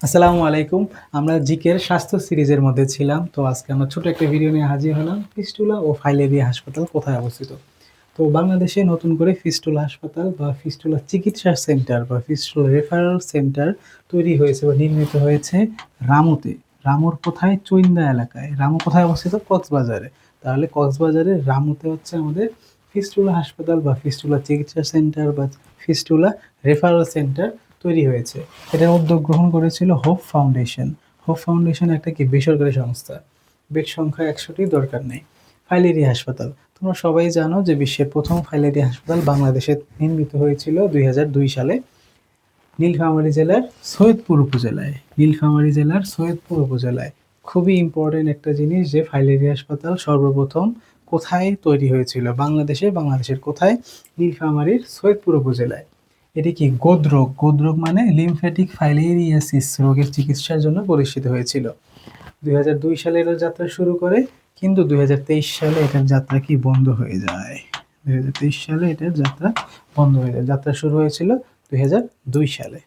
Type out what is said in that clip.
আসসালামু আলাইকুম। আমরা জিকের স্বাস্থ্য সিরিজের মধ্যে ছিলাম। তো আজকে আমরা ছোট একটা ভিডিও নিয়ে হাজির হলাম। ফিস্টুলা ও ফাইলেরিয়া হাসপাতাল কোথায় অবস্থিত? তো বাংলাদেশে নতুন করে ফিস্টুলা হাসপাতাল বা ফিস্টুলা চিকিৎসা সেন্টার বা ফিস্টুলা রেফারেল সেন্টার তৈরি হয়েছে বা নির্মিত হয়েছে রামুতে। রামুর কোথায়? চৈন্দা এলাকায়। রামু কোথায় অবস্থিত? কক্সবাজারে। তাহলে কক্সবাজারে রামুতে হচ্ছে আমাদের ফিস্টুলা হাসপাতাল বা ফিস্টুলা চিকিৎসা সেন্টার বা ফিস্টুলা রেফারেল সেন্টার। তৈরি হয়েছে। এটার উদ্যোগ গ্রহণ করেছিল হোপ ফাউন্ডেশন। হোপ ফাউন্ডেশন একটা কি বেসরকারি সংস্থা। বেড সংখ্যা একশোটি দরকার নেই। ফাইলেরিয়া হাসপাতাল। তোমরা সবাই জানো যে বিশ্বের প্রথম ফাইলেরিয়া হাসপাতাল বাংলাদেশে নির্মিত হয়েছিল দুই হাজার দুই সালে নীলফামারী জেলার সৈয়দপুর উপজেলায়। নীলফামারী জেলার সৈয়দপুর উপজেলায়। খুবই ইম্পর্টেন্ট একটা জিনিস যে ফাইলেরিয়া হাসপাতাল সর্বপ্রথম কোথায় তৈরি হয়েছিল? বাংলাদেশে, বাংলাদেশের কোথায়? নীলফামারীর সৈয়দপুর উপজেলায়। এটি কি গোদরোগ? গোদরোগ মানে লিমফ্যাটিক ফাইলেরিয়াসিস রোগের চিকিৎসার জন্য পরিচিত হয়েছিল। দুই হাজার দুই সালে এটার যাত্রা শুরু করে, কিন্তু দুই হাজার তেইশ সালে এটার যাত্রা কি বন্ধ হয়ে যায়? দুই হাজার তেইশ সালে এটার যাত্রা বন্ধ হয়ে যায়। যাত্রা শুরু হয়েছিল দুই হাজার দুই সালে।